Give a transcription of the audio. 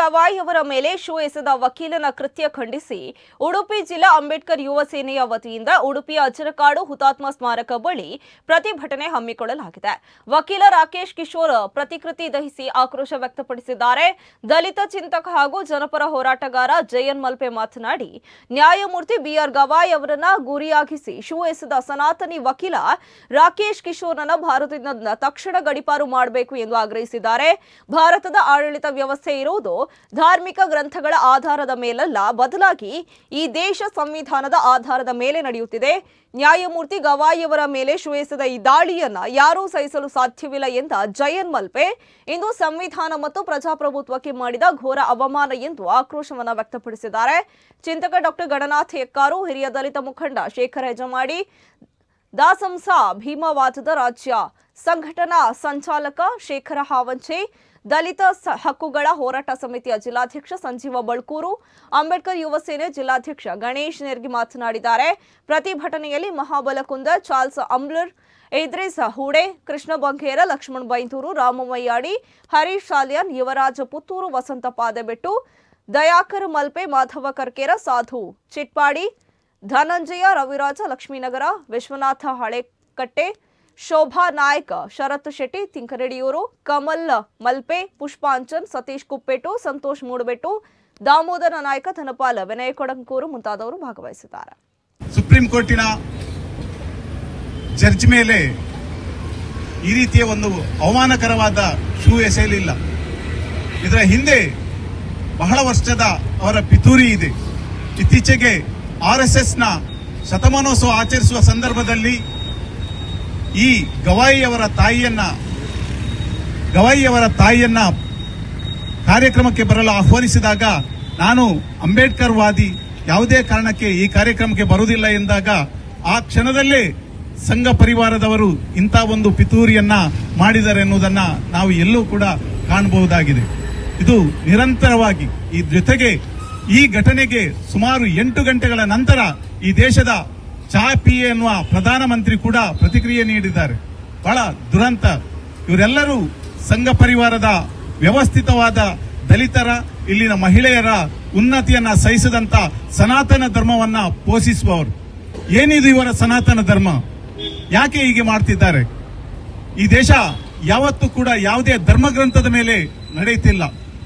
ಗವಾಯಿ ಅವರ ಮೇಲೆ ಶೂ ಎಸೆದ ವಕೀಲನ ಕೃತ್ಯ ಖಂಡಿಸಿ ಉಡುಪಿ ಜಿಲ್ಲಾ ಅಂಬೇಡ್ಕರ್ ಯುವ ಸೇನೆಯ ವತಿಯಿಂದ ಉಡುಪಿಯ ಅಜರಕಾಡು ಹುತಾತ್ಮ ಸ್ಮಾರಕ ಬಳಿ ಪ್ರತಿಭಟನೆ ಹಮ್ಮಿಕೊಳ್ಳಲಾಗಿದೆ. ವಕೀಲ ರಾಕೇಶ್ ಕಿಶೋರ್ ಪ್ರತಿಕೃತಿ ದಹಿಸಿ ಆಕ್ರೋಶ ವ್ಯಕ್ತಪಡಿಸಿದ್ದಾರೆ. ದಲಿತ ಚಿಂತಕ ಹಾಗೂ ಜನಪರ ಹೋರಾಟಗಾರ ಜಯನ್ ಮಲ್ಪೆ ಮಾತನಾಡಿ, ನ್ಯಾಯಮೂರ್ತಿ ಬಿಆರ್ ಗವಾಯ್ ಅವರನ್ನ ಗುರಿಯಾಗಿಸಿ ಶೂ ಎಸೆದ ಸನಾತನಿ ವಕೀಲ ರಾಕೇಶ್ ಕಿಶೋರ್ನ ಭಾರತದಿಂದ ತಕ್ಷಣ ಗಡಿಪಾರು ಮಾಡಬೇಕು ಎಂದು ಆಗ್ರಹಿಸಿದ್ದಾರೆ. ಭಾರತದ ಆಡಳಿತ ವ್ಯವಸ್ಥೆ ಇರುವುದು ಧಾರ್ಮಿಕ ಗ್ರಂಥಗಳ ಆಧಾರದ ಮೇಲಲ್ಲ, ಬದಲಾಗಿ ಈ ದೇಶ ಸಂವಿಧಾನದ ಆಧಾರದ ಮೇಲೆ ನಡೆಯುತ್ತಿದೆ. ನ್ಯಾಯಮೂರ್ತಿ ಗವಾಯಿಯವರ ಮೇಲೆ ಶ್ವೇಸದ ಈ ದಾಳಿಯನ್ನ ಯಾರೂ ಸಹಿಸಲು ಸಾಧ್ಯವಿಲ್ಲ ಎಂದ ಜಯನ್ ಮಲ್ಪೆ, ಇಂದು ಸಂವಿಧಾನ ಮತ್ತು ಪ್ರಜಾಪ್ರಭುತ್ವಕ್ಕೆ ಮಾಡಿದ ಘೋರ ಅವಮಾನ ಎಂದು ಆಕ್ರೋಶವನ್ನ ವ್ಯಕ್ತಪಡಿಸಿದ್ದಾರೆ. ಚಿಂತಕ ಡಾಕ್ಟರ್ ಗಣನಾಥ್ ಹೆಕ್ಕಾರು, ಹಿರಿಯ ದಲಿತ ಮುಖಂಡ ಶೇಖರ್ ಹೆಜಮಾಡಿ ದಾಸಂಸ ಭೀಮವಾದದ ರಾಜ್ಯ. ಸಂಘಟನಾ ಸಂಚಾಲಕ ಶೇಖರ ಹಾವಂಚೆ, ದಲಿತ ಹಕ್ಕುಗಳ ಹೋರಾಟ ಸಮಿತಿಯ ಜಿಲ್ಲಾಧ್ಯಕ್ಷ ಸಂಜೀವ ಬಳ್ಕೂರು, ಅಂಬೇಡ್ಕರ್ ಯುವ ಸೇನೆ ಜಿಲ್ಲಾಧ್ಯಕ್ಷ ಗಣೇಶ್ ನೆರ್ಗಿ ಮಾತನಾಡಿದ್ದಾರೆ. ಪ್ರತಿಭಟನೆಯಲ್ಲಿ ಮಹಾಬಲಕುಂದ ಚಾರ್ಲ್ಸ್ ಅಂಬ್ಲರ್ ಇದ್ರಿಸ್ ಹೂಡೆ, ಕೃಷ್ಣ ಬಂಕೇರ, ಲಕ್ಷ್ಮಣ್ ಬೈಂದೂರು, ರಾಮಮಯ್ಯಾಡಿ, ಹರೀಶ್ ಶಾಲಿಯನ್ ಯುವರಾಜ ಪುತ್ತೂರು, ವಸಂತ ಪಾದೆಬೆಟ್ಟು, ದಯಾಕರ್ ಮಲ್ಪೆ, ಮಾಧವ ಕರ್ಕೇರ, ಸಾಧು ಚಿಟ್ಪಾಡಿ, ಧನಂಜಯ, ರವಿರಾಜ, ಲಕ್ಷ್ಮೀನಗರ, ವಿಶ್ವನಾಥ ಹಳೆಕಟ್ಟೆ ಶೋಭಾ ನಾಯ್ಕ, ಶರತ್ ಶೆಟ್ಟಿ ತಿಂಕರೆಡಿಯೂರು ಕಮಲ್ ಮಲ್ಪೆ, ಪುಷ್ಪಾಂಚನ್, ಸತೀಶ್ ಕುಪ್ಪೇಟು ಸಂತೋಷ್ ಮೂಡಬೆಟ್ಟು, ದಾಮೋದರ ನಾಯ್ಕ, ಧನಪಾಲ ವಿನಯ ಕೊಡಂಕೂರು ಮುಂತಾದವರು ಭಾಗವಹಿಸಿದ್ದಾರೆ. ಸುಪ್ರೀಂ ಕೋರ್ಟಿನ ಜಡ್ಜ್ ಮೇಲೆ ಈ ರೀತಿಯ ಒಂದು ಅವಮಾನಕರವಾದ ಶೂ ಎಸೆಯಲಿಲ್ಲ. ಇದರ ಹಿಂದೆ ಬಹಳ ವರ್ಷದ ಅವರ ಪಿತೂರಿ ಇದೆ. ಇತ್ತೀಚೆಗೆ ಆರ್ ಎಸ್ ಎಸ್ನ ಶತಮಾನೋತ್ಸವ ಆಚರಿಸುವ ಸಂದರ್ಭದಲ್ಲಿ ಈ ಗವಾಯಿಯವರ ತಾಯಿಯನ್ನ ಗವಾಯಿಯವರ ತಾಯಿಯನ್ನ ಕಾರ್ಯಕ್ರಮಕ್ಕೆ ಬರಲು ಆಹ್ವಾನಿಸಿದಾಗ ನಾನು ಅಂಬೇಡ್ಕರ್ ವಾದಿ ಯಾವುದೇ ಕಾರಣಕ್ಕೆ ಈ ಕಾರ್ಯಕ್ರಮಕ್ಕೆ ಬರುವುದಿಲ್ಲ ಎಂದಾಗ ಆ ಕ್ಷಣದಲ್ಲೇ ಸಂಘ ಪರಿವಾರದವರು ಇಂಥ ಒಂದು ಪಿತೂರಿಯನ್ನ ಮಾಡಿದರೆ ಎನ್ನುವುದನ್ನು ನಾವು ಎಲ್ಲೂ ಕೂಡ ಕಾಣಬಹುದಾಗಿದೆ. ಇದು ನಿರಂತರವಾಗಿ ಈ ಜೊತೆಗೆ ಈ ಘಟನೆಗೆ ಸುಮಾರು ಎಂಟು ಗಂಟೆಗಳ ನಂತರ ಈ ದೇಶದ ಚಾಪಿ ಎನ್ನುವ ಪ್ರಧಾನಮಂತ್ರಿ ಕೂಡ ಪ್ರತಿಕ್ರಿಯೆ ನೀಡಿದ್ದಾರೆ. ಬಹಳ ದುರಂತ. ಇವರೆಲ್ಲರೂ ಸಂಘ ಪರಿವಾರದ ವ್ಯವಸ್ಥಿತವಾದ ದಲಿತರ, ಇಲ್ಲಿನ ಮಹಿಳೆಯರ ಉನ್ನತಿಯನ್ನ ಸಹಿಸದಂತ ಸನಾತನ ಧರ್ಮವನ್ನ ಪೋಷಿಸುವವರು. ಏನಿದು ಇವರ ಸನಾತನ ಧರ್ಮ? ಯಾಕೆ ಹೀಗೆ ಮಾಡ್ತಿದ್ದಾರೆ? ಈ ದೇಶ ಯಾವತ್ತೂ ಕೂಡ ಯಾವುದೇ ಧರ್ಮಗ್ರಂಥದ ಮೇಲೆ ನಡೆಯುತ್ತಿಲ್ಲ.